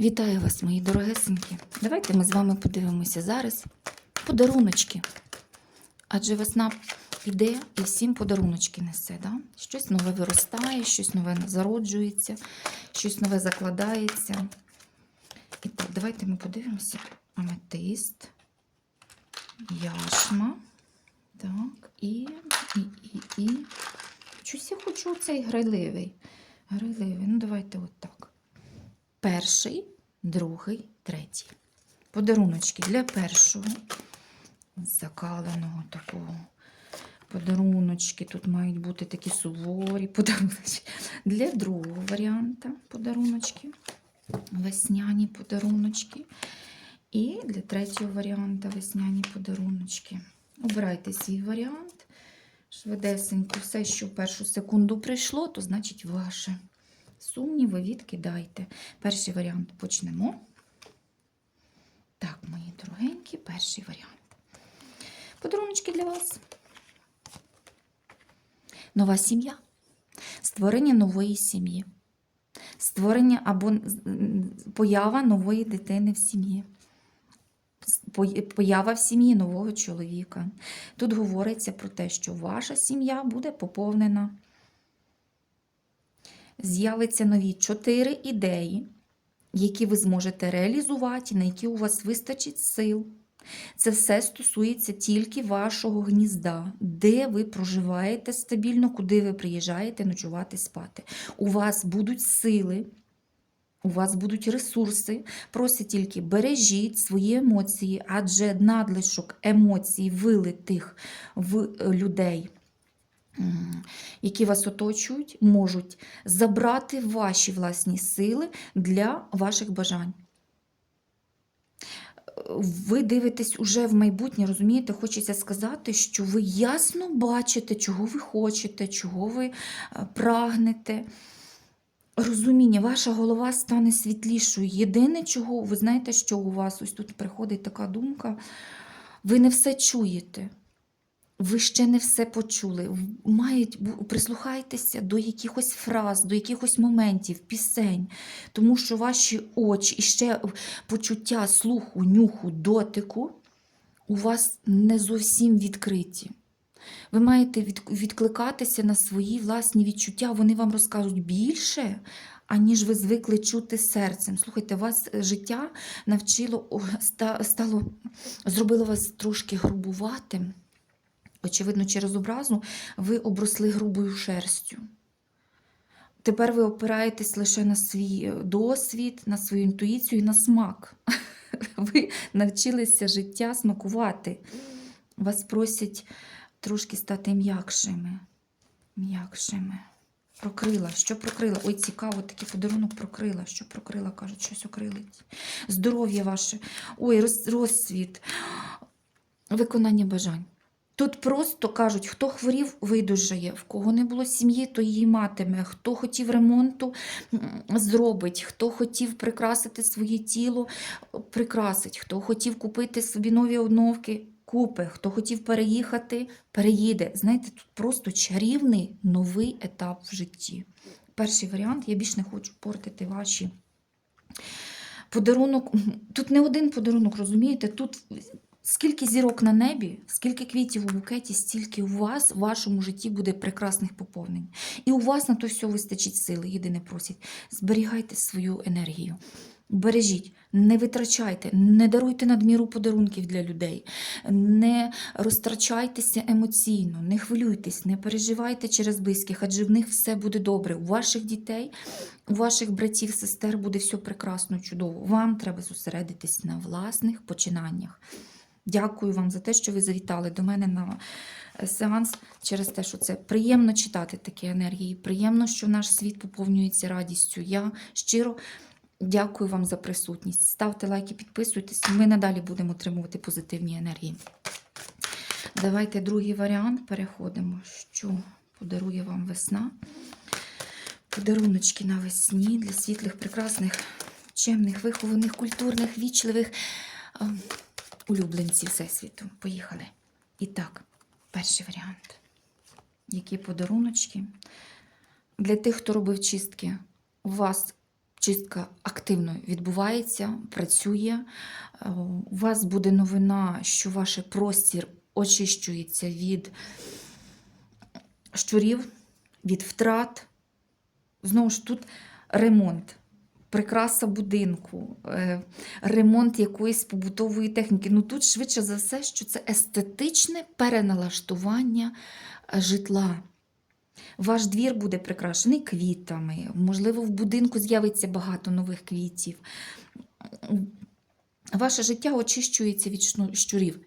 Вітаю вас, мої дорогесенькі. Давайте ми з вами подивимося зараз подаруночки. Адже весна іде і всім подаруночки несе. Да? Щось нове виростає, щось нове зароджується, щось нове закладається. І так, давайте ми подивимося. Аметист, яшма. Так, і, і, і, і. Щось я хочу цей грайливий. Грайливий. Ну, давайте отак. Перший, другий, третій. Подаруночки для першого. Закаленого такого. Подаруночки. Тут мають бути такі суворі подаруночки. Для другого варіанта подаруночки. Весняні подаруночки. І для третього варіанта весняні подаруночки. Обирайте свій варіант. Швидесенько, все, що в першу секунду прийшло, то значить ваше. Сумніви відкидайте. Перший варіант почнемо. Так, мої дорогенькі, перший варіант. Подаруночки для вас. Нова сім'я. Створення нової сім'ї. Створення або поява нової дитини в сім'ї. Поява в сім'ї нового чоловіка. Тут говориться про те, що ваша сім'я буде поповнена з'явиться нові чотири ідеї, які ви зможете реалізувати, на які у вас вистачить сил. Це все стосується тільки вашого гнізда, де ви проживаєте стабільно, куди ви приїжджаєте ночувати спати. У вас будуть сили, у вас будуть ресурси. Просто тільки бережіть свої емоції, адже надлишок емоцій, вилитих в людей які вас оточують, можуть забрати ваші власні сили для ваших бажань. Ви дивитесь уже в майбутнє, розумієте, хочеться сказати, що ви ясно бачите, чого ви хочете, чого ви е, прагнете. Розуміння, ваша голова стане світлішою. Єдине, чого ви знаєте, що у вас ось тут приходить така думка, ви не все чуєте. Ви ще не все почули. Мають прислухайтеся до якихось фраз, до якихось моментів, пісень, тому що ваші очі і ще почуття слуху, нюху, дотику у вас не зовсім відкриті. Ви маєте відкликатися на свої власні відчуття, вони вам розкажуть більше, аніж ви звикли чути серцем. Слухайте, вас е, життя навчило, стало, зробило вас трошки грубуватим. Очевидно, через образу ви обросли грубою шерстю. Тепер ви опираєтесь лише на свій досвід, на свою інтуїцію і на смак. Ви навчилися життя смакувати. Вас просять трошки стати м'якшими. М'якшими. Прокрила. Що прокрила? Ой, цікаво, такий подарунок прокрила. Що прокрила? Кажуть, щось окрилить. Здоров'я ваше. Ой, роз, розсвіт. Виконання бажань. Тут просто кажуть, хто хворів, видужає, в кого не було сім'ї, то її матиме, хто хотів ремонту, зробить, хто хотів прикрасити своє тіло, прикрасить, хто хотів купити собі нові обновки, купи, хто хотів переїхати, переїде. Знаєте, тут просто чарівний новий етап в житті. Перший варіант, я більш не хочу портити ваші. Подарунок, тут не один подарунок, розумієте? Тут скільки зірок на небі, скільки квітів у букеті, стільки у вас в вашому житті буде прекрасних поповнень. І у вас на то все вистачить сили. Єдине просять, зберігайте свою енергію. Бережіть, не витрачайте, не даруйте надміру подарунків для людей, не розтрачайтеся емоційно, не хвилюйтесь, не переживайте через близьких, адже в них все буде добре. У ваших дітей, у ваших братів, сестер буде все прекрасно, чудово. Вам треба зосередитись на власних починаннях. Дякую вам за те, що ви завітали до мене на сеанс через те, що це приємно читати такі енергії. Приємно, що наш світ поповнюється радістю. Я щиро дякую вам за присутність. Ставте лайки, підписуйтесь. Ми надалі будемо отримувати позитивні енергії. Давайте другий варіант переходимо. Що подарує вам весна? Подаруночки навесні для світлих, прекрасних, чемних, вихованих, культурних, вічливих улюбленців Всесвіту. Поїхали. І так, перший варіант. Які подаруночки? Для тих, хто робив чистки, у вас чистка активно відбувається, працює. Е, У вас буде новина, що ваш простір очищується від щурів, від втрат. Знову ж тут ремонт, прикраса будинку, е, ремонт якоїсь побутової техніки. Ну тут швидше за все, що це естетичне переналаштування е, житла. Ваш двір буде прикрашений квітами, можливо, в будинку з'явиться багато нових квітів. Ваше життя очищується від щурів.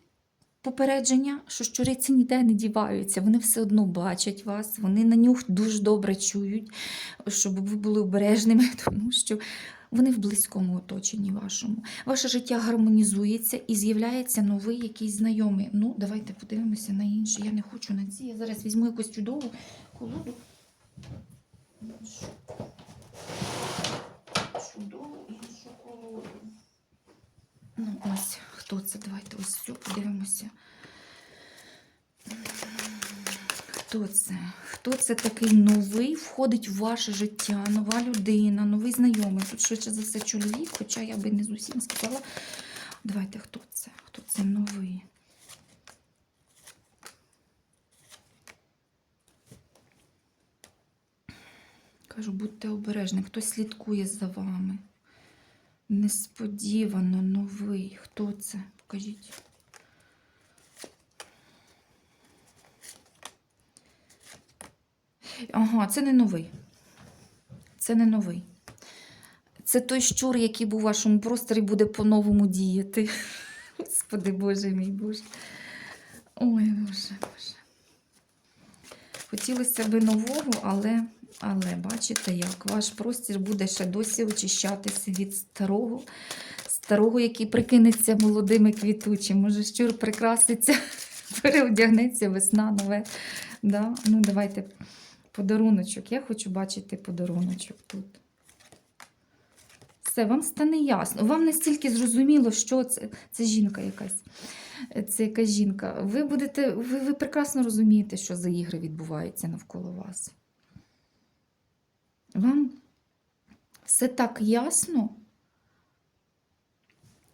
Попередження, що щуриці ніде не діваються, вони все одно бачать вас, вони на нюх дуже добре чують, щоб ви були обережними, тому що вони в близькому оточенні вашому. Ваше життя гармонізується і з'являється новий якийсь знайомий. Ну, давайте подивимося на інші. Я не хочу на ці. Я зараз візьму якусь чудову колоду. Чудову іншу колоду. Ну, ось, хто це? Давайте ось все подивимося. Хто це? Хто це такий новий входить в ваше життя, нова людина, новий знайомий. Тут швидше за все чоловік, хоча я би не з усім сказала. Давайте, хто це? Хто це новий? Кажу, будьте обережні, хтось слідкує за вами. Несподівано новий. Хто це? Покажіть. Ага, це не новий. Це не новий. Це той щур, який був у вашому просторі, буде по-новому діяти. Господи Боже мій Боже. Ой, Боже, Боже. Хотілося б нового, але, але бачите, як ваш простір буде ще досі очищатися від старого, старого, який прикинеться молодими квітучим. Може, щур прикраситься, переодягнеться весна нове. Да? Ну, давайте подаруночок. Я хочу бачити подаруночок тут. Все, вам стане ясно. Вам настільки зрозуміло, що це, це жінка якась. Це якась жінка. Ви будете, ви, ви прекрасно розумієте, що за ігри відбуваються навколо вас. Вам все так ясно.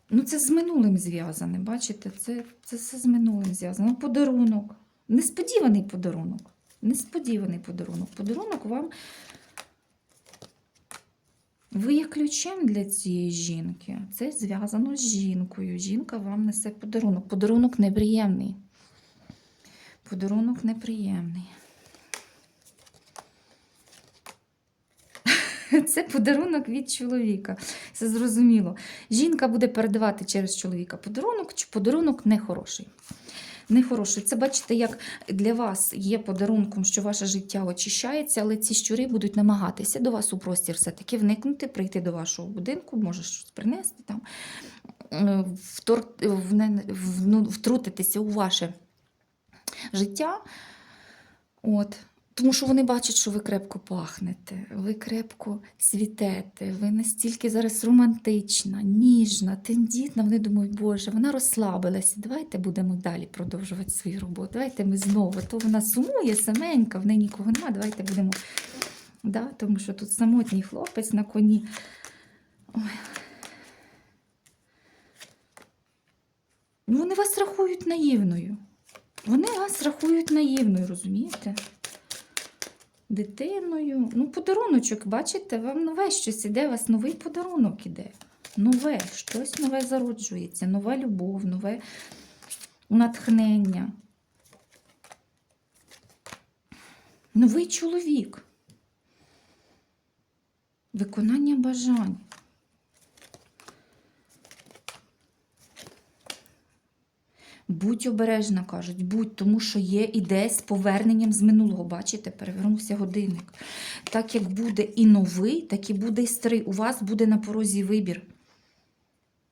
Ну, це з минулим зв'язане, бачите? Це, це все з минулим зв'язано. Ну, Подарунок. Несподіваний подарунок. Несподіваний подарунок. Подарунок вам. Ви є ключем для цієї жінки. Це зв'язано з жінкою. Жінка вам несе подарунок. Подарунок неприємний. Подарунок неприємний. Це подарунок від чоловіка. Це зрозуміло. Жінка буде передавати через чоловіка подарунок, чи подарунок нехороший. Нехороший. Це бачите, як для вас є подарунком, що ваше життя очищається, але ці щури будуть намагатися до вас у простір все-таки вникнути, прийти до вашого будинку, може щось принести там, е, втор... ну, втрутитися у ваше життя. От. Тому що вони бачать, що ви крепко пахнете, ви крепко цвітете, ви настільки зараз романтична, ніжна, тендітна. Вони думають, Боже, вона розслабилася. Давайте будемо далі продовжувати свою роботу. Давайте ми знову. То вона сумує, саменька, в неї нікого немає. Давайте будемо. Да? Тому що тут самотній хлопець на коні. Ой. Ну, вони вас рахують наївною. Вони вас рахують наївною, розумієте? Дитиною. Ну, подаруночок, бачите, вам нове щось іде, у вас новий подарунок іде. Нове, щось нове зароджується, нова любов, нове натхнення. Новий чоловік. Виконання бажань. Будь обережна, кажуть, будь, тому що є іде з поверненням з минулого. Бачите, перевернувся годинник. Так як буде і новий, так і буде і старий. У вас буде на порозі вибір.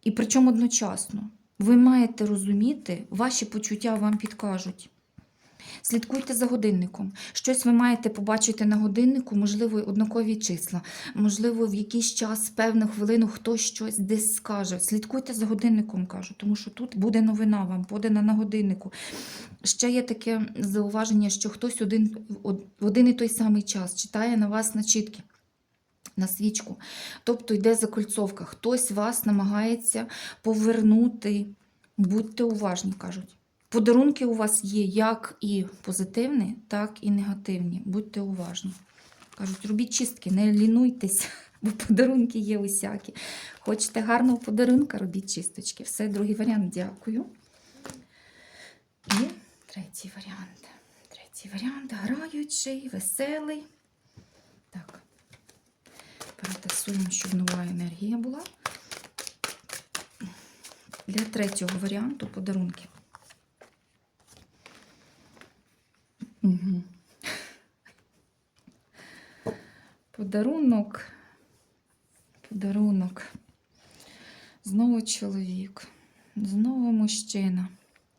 І причому одночасно. Ви маєте розуміти, ваші почуття вам підкажуть. Слідкуйте за годинником. Щось ви маєте побачити на годиннику, можливо, однакові числа, можливо, в якийсь час, певну хвилину хтось щось десь скаже. Слідкуйте за годинником, кажу, тому що тут буде новина вам подана на годиннику. Ще є таке зауваження, що хтось один, в один і той самий час читає на вас начітки. на свічку. Тобто йде закольцовка. Хтось вас намагається повернути. Будьте уважні, кажуть. Подарунки у вас є як і позитивні, так і негативні. Будьте уважні. Кажуть, робіть чистки, не лінуйтесь, бо подарунки є усякі. Хочете гарного подарунка, робіть чисточки. Все, другий варіант, дякую. І третій варіант. Третій варіант граючий, веселий. Так. Перетасуємо, щоб нова енергія була. Для третього варіанту подарунки. Подарунок. Подарунок. Знову чоловік. Знову мужчина.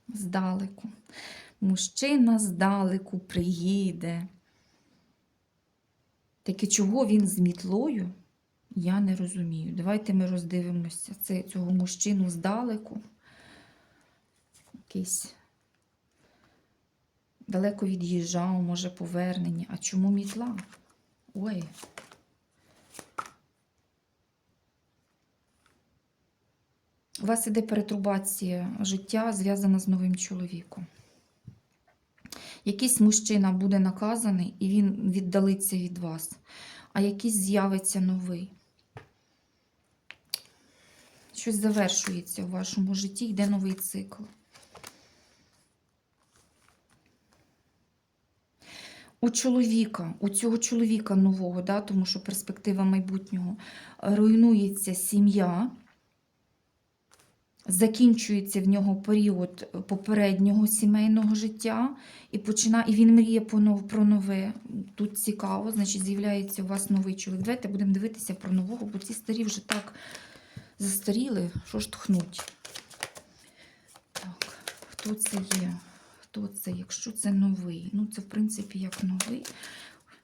Здалеку. Мужчина здалеку приїде. Таки чого він з мітлою? Я не розумію. Давайте ми роздивимося цього мужчину здалеку. Якийсь далеко від'їжджав, може, повернення. А чому мітла? Ой. У вас іде перетрубація життя, зв'язана з новим чоловіком. Якийсь мужчина буде наказаний і він віддалиться від вас, а якийсь з'явиться новий. Щось завершується у вашому житті, йде новий цикл. У чоловіка, у цього чоловіка нового, да, тому що перспектива майбутнього, руйнується сім'я, закінчується в нього період попереднього сімейного життя, і починає, і він мріє про нове. Тут цікаво, значить, з'являється у вас новий чоловік. Давайте будемо дивитися про нового, бо ці старі вже так застаріли, що ж тхнуть. Так, хто це є? Хто це? Якщо це новий, ну це в принципі як новий.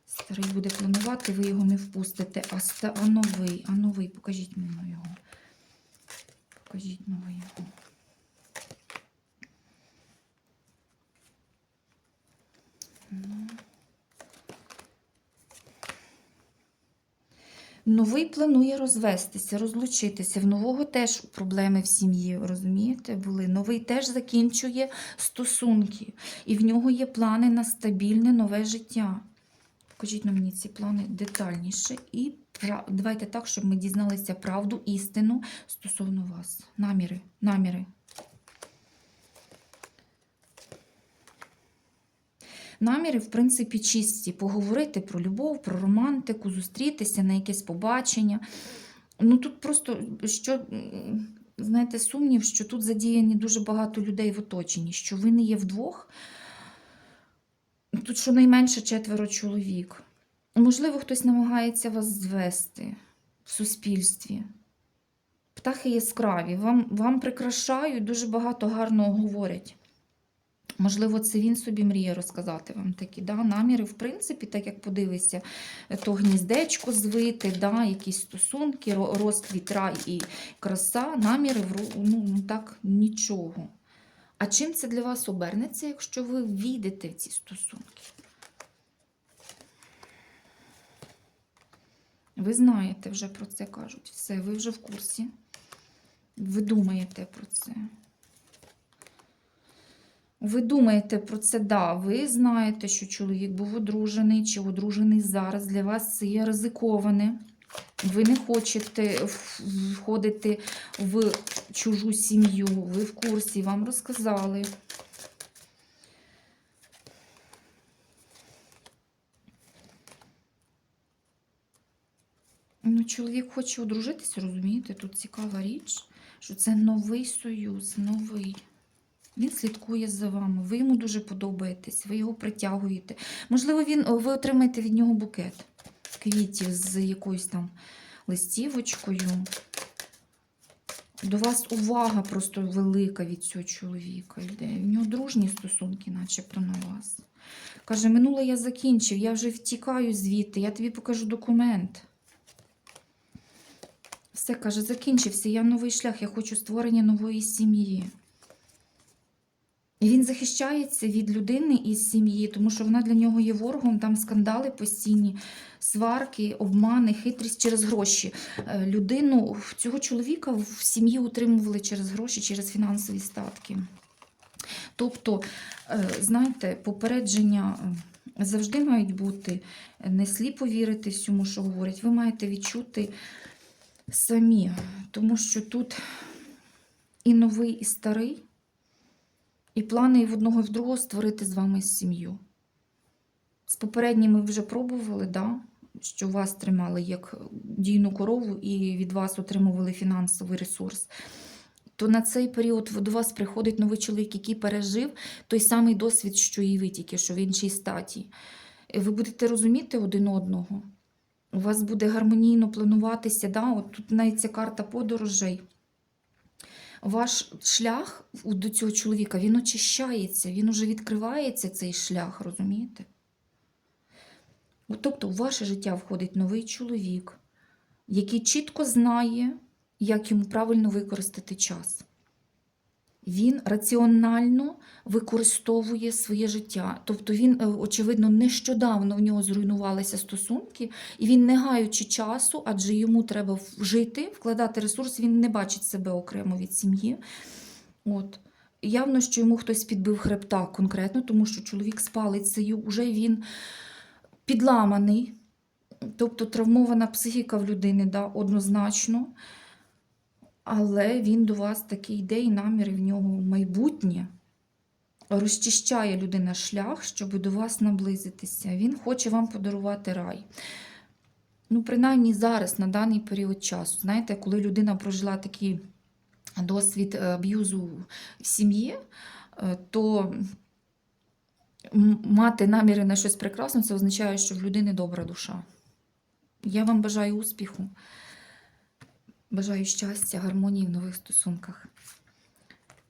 Старий буде планувати, ви його не впустите. А, ста... а новий, а новий, покажіть мені його. Покажіть новий його. Новий планує розвестися, розлучитися. В нового теж проблеми в сім'ї, розумієте, були. Новий теж закінчує стосунки. І в нього є плани на стабільне нове життя. Покажіть мені ці плани детальніше. І давайте так, щоб ми дізналися правду, істину стосовно вас. Наміри, наміри. Наміри, в принципі, чисті. Поговорити про любов, про романтику, зустрітися на якесь побачення. Ну тут просто що, знаєте, сумнів, що тут задіяні дуже багато людей в оточенні, що ви не є вдвох. Тут щонайменше четверо чоловік. Можливо, хтось намагається вас звести в суспільстві. Птахи яскраві, вам, вам прикрашають, дуже багато гарного говорять. Можливо, це він собі мріє розказати вам такі да, наміри, в принципі, так як подивишся, то гніздечко звити, да, якісь стосунки, ро- розквіт, рай і краса, наміри ну, ну, так нічого. А чим це для вас обернеться, якщо ви війдете в ці стосунки? Ви знаєте вже про це кажуть. Все, ви вже в курсі. Ви думаєте про це. Ви думаєте про це, да, ви знаєте, що чоловік був одружений чи одружений зараз. Для вас це є ризиковане. Ви не хочете входити в чужу сім'ю. Ви в курсі, вам розказали. Ну, чоловік хоче одружитися, розумієте? Тут цікава річ, що це новий союз, новий. Він слідкує за вами, ви йому дуже подобаєтесь, ви його притягуєте. Можливо, він, ви отримаєте від нього букет квітів з якоюсь там листівочкою. До вас увага просто велика від цього чоловіка йде. В нього дружні стосунки, начебто на вас. Каже, минуле я закінчив, я вже втікаю звідти, я тобі покажу документ. Все, каже, закінчився, я новий шлях, я хочу створення нової сім'ї. Він захищається від людини із сім'ї, тому що вона для нього є ворогом, там скандали постійні, сварки, обмани, хитрість через гроші. Е, Людину, цього чоловіка в сім'ї утримували через гроші, через фінансові статки. Тобто, е, знаєте, попередження е, завжди мають бути. Не сліпо вірити всьому, що говорять. Ви маєте відчути самі, тому що тут і новий, і старий, і плани і в одного, і в другого створити з вами сім'ю. З попередніми вже пробували, да? що вас тримали як дійну корову і від вас отримували фінансовий ресурс. То на цей період до вас приходить новий чоловік, який пережив той самий досвід, що і ви тільки, що в іншій статі. Ви будете розуміти один одного. У вас буде гармонійно плануватися. Да? От тут навіть ця карта подорожей. Ваш шлях до цього чоловіка він очищається, він уже відкривається цей шлях, розумієте? Тобто, в ваше життя входить новий чоловік, який чітко знає, як йому правильно використати час. Він раціонально використовує своє життя. Тобто він, е, очевидно, нещодавно в нього зруйнувалися стосунки, і він, не гаючи часу, адже йому треба жити, вкладати ресурс, він не бачить себе окремо від сім'ї. От. Явно, що йому хтось підбив хребта конкретно, тому що чоловік з палицею, вже він підламаний, тобто травмована психіка в людини, да, однозначно. Але він до вас такий йде, наміри в нього майбутнє. Розчищає людина шлях, щоб до вас наблизитися. Він хоче вам подарувати рай. Ну, принаймні зараз, на даний період часу. Знаєте, коли людина прожила такий досвід е, аб'юзу в сім'ї, е, то мати наміри на щось прекрасне, це означає, що в людини добра душа. Я вам бажаю успіху. Бажаю щастя, гармонії в нових стосунках.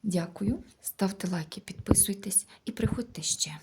Дякую. Ставте лайки, підписуйтесь і приходьте ще.